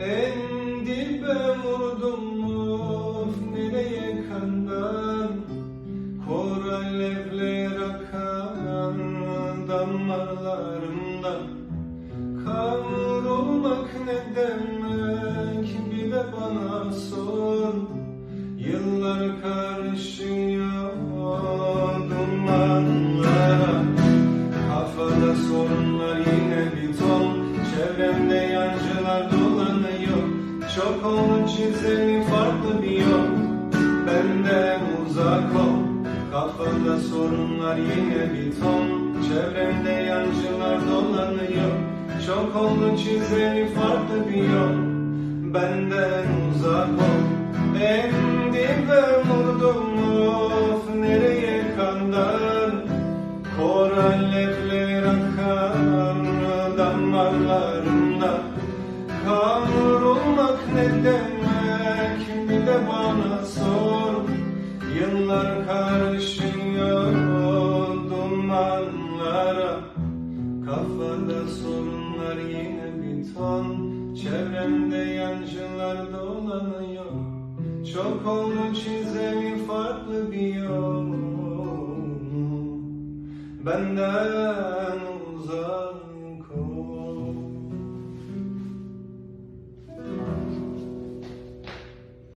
En dibe vurdum of nereye kadar Kor alevler akan damarlarımda Kavrulmak ne demek bir de bana sor. Yıllar karışıyor dumanlara. Kafada sorunlar yine bir ton. Çevremde yancılar dolanıyor Çok oldu çizeli farklı bir yol. Benden uzak ol. Kafada sorunlar yine bir ton. Çevremde yancılar dolanıyor. Çok oldu çizeli farklı bir yol. Benden uzak ol. En dibe vurdum of. Nereye kadar? Kor alevler akan damarlarımda Kavrulmak Yıllar karışıyor dumanlara Kafada sorunlar yine bir ton. Yancılar dolanıyor. Çok oldu çizeli farklı bir yol Benden uzak